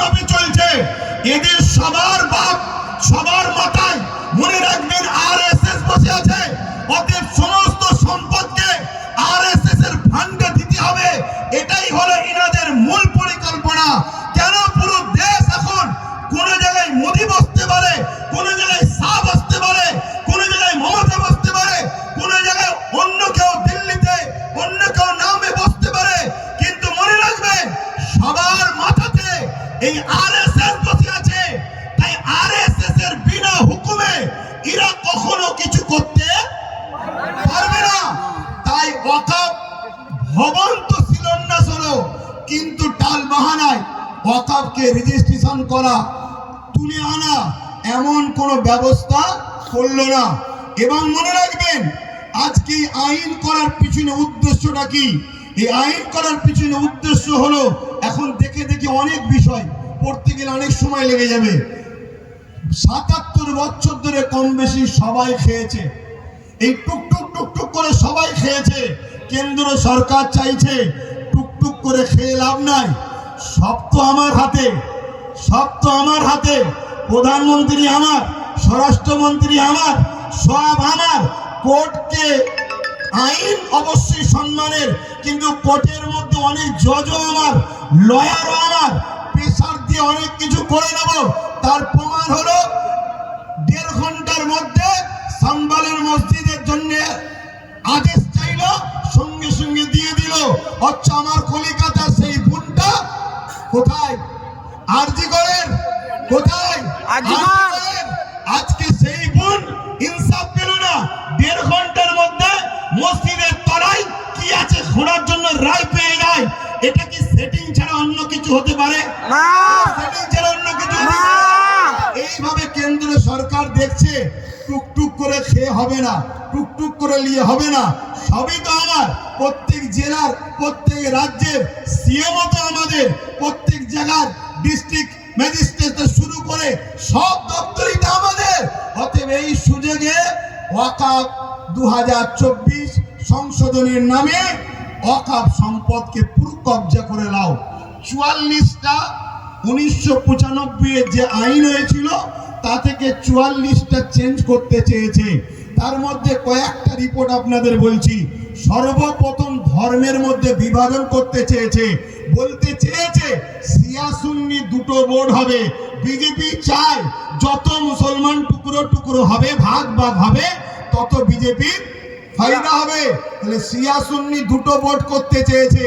ভাবে চলছে। এদের সবার বাপ সবার মাথায় এই আরএসএস বসে আছে। তাই আরএসএস এর বিনা হুকুমে এরা কখনো কিছু করতে পারবে না। তাই ওয়াকাব ভবন তো শিলান্যাস হলো কিন্তু টাল বাহানায় ওয়াকাবকে রেজিস্ট্রেশন করা, তুলে আনা এমন কোনো ব্যবস্থা করল না। এবং মনে রাখবেন, আজকে আইন করার পিছনে উদ্দেশ্যটা কি? এই আইন করার পিছনে উদ্দেশ্য হলো, এখন দেখে দেখে অনেক বিষয়। পড়তে গেলে অনেক সময় লেগে যাবে। সাতাত্তর বছর ধরে কম বেশি সবাই খেয়েছে। এই টুকটুক টুকটুক করে সবাই খেয়েছে। কেন্দ্র সরকার চাইছে টুকটুক করে খেয়ে লাভ নাই। সব তো আমার হাতে, সব তো আমার হাতে। প্রধানমন্ত্রী আমার, স্বরাষ্ট্রমন্ত্রী আমার, সব আমার। কোর্টকে আইন অবশ্যই সম্মানের, কিন্তু কোর্টের মধ্যে অনেক জজও আমার, লয়ারও আমার। প্রেসার দিয়ে অনেক কিছু করে নেব। তার প্রমাণ হলো দেড় ঘণ্টার মধ্যে সাম্বালের মসজিদের জন্য আদেশ চাইলো সঙ্গে সঙ্গে দিয়ে দিল। হচ্ছে আমার কলিকাতার সেই বোনটা কোথায়? আরজি করেন কোথায়। আজকে সেই বোন ইনসাফ পেল না। দেড় ঘণ্টার মধ্যে মসজিদের তলায় কি আছে? ঘোরার জন্য রায় পেয়ে যায়। এটা কি সেটিং ছাড়া হতে পারে? অন্য কিছু? এইভাবে কেন্দ্র সরকার দেখছে টুকটুক করে খেয়ে হবে না টুকটুক করে নিয়ে হবে না। সবই তো আমার প্রত্যেক জেলার প্রত্যেক রাজ্যের সিএমও তো আমাদের প্রত্যেক জায়গার ডিস্ট্রিক্ট ম্যাজিস্ট্রেট শুরু করে সব দপ্তরই তো আমাদের। অতএব এই সুযোগে ওয়াকাব দু সংশোধনের নামে অকাপ সম্পদকে পুরো কবজা করে নাও। চুয়াল্লিশটা উনিশশো পঁচানব্বই এর যে আইন হয়েছিল, তা থেকে চুয়াল্লিশটা চেঞ্জ করতে চেয়েছে। তার মধ্যে কয়েকটা রিপোর্ট আপনাদের বলছি। সর্বপ্রথম ধর্মের মধ্যে বিভাজন করতে চেয়েছে। বলতে চেয়েছে, সিয়াসুন্নি দুটো বোর্ড হবে। বিজেপি চায়, যত মুসলমান টুকরো টুকরো হবে, ভাগ ভাগ হবে, তত বিজেপির ফায়দা হবে। তাহলে সুন্নি দুটো ভোট করতে চেয়েছে।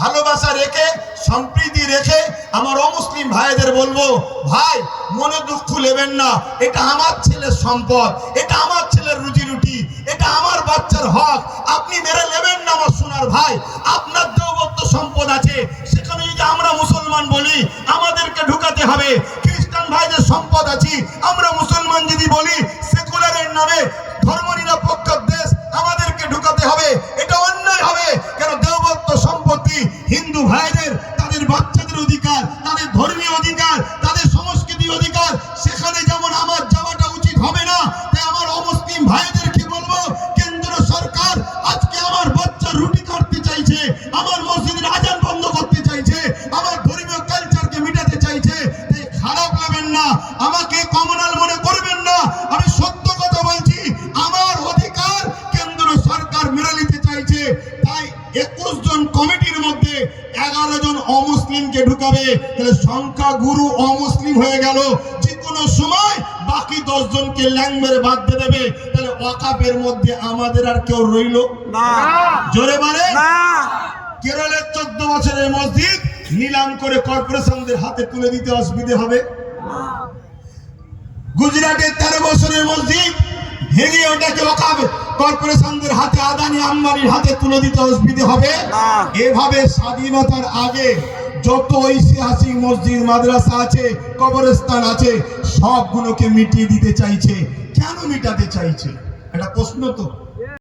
ভালোবাসা রেখে, সম্প্রীতি রেখে আমার অমুসলিম ভাইদের বলব, ভাই, মনে দুঃখ নেবেন না। এটা আমার ছেলের সম্পদ, এটা আমার ছেলের রুজি রুটি এটা আমার বাচ্চার হক। আপনি মেরে নেবেন না আমার সোনার ভাই। আপনার দেবত্ব সম্পদ আছে। সেখানে যদি আমরা মুসলমান বলি, আমাদেরকে ঢুকাতে হবে। খ্রিস্টান ভাইদের সম্পদ আছে। আমরা মুসলমান যদি বলি, সেকুলারের নামে ঢুকাবে তাহলে সংখ্যা গুরু অমুসলিম হয়ে গেল। যে কোনো সময় বাকি দশ জনকে ল্যাং মেরে বাদ দিয়ে দেবে। তাহলে ওয়াকাপের মধ্যে আমাদের আর কেউ রইল? না। জোরে মানে না। কেরলের চোদ্দ বছরের মসজিদ নিলাম করে কর্পোরেশনদের হাতে তুলে দিতে অসুবিধে হবে? গুজরাটের তেরো বছরের মসজিদ ভেঙে ওটাকে ওকাব কর্পোরেশনদের হাতে আদানি আম্বানির হাতে তুলে দিতে অসুবিধে হবে? এভাবে স্বাধীনতার আগে যত ঐতিহাসিক মসজিদ, মাদ্রাসা আছে, কবরস্থান আছে, সবগুলোকে মিটিয়ে দিতে চাইছে। কেন মিটাতে চাইছে? এটা প্রশ্ন তো।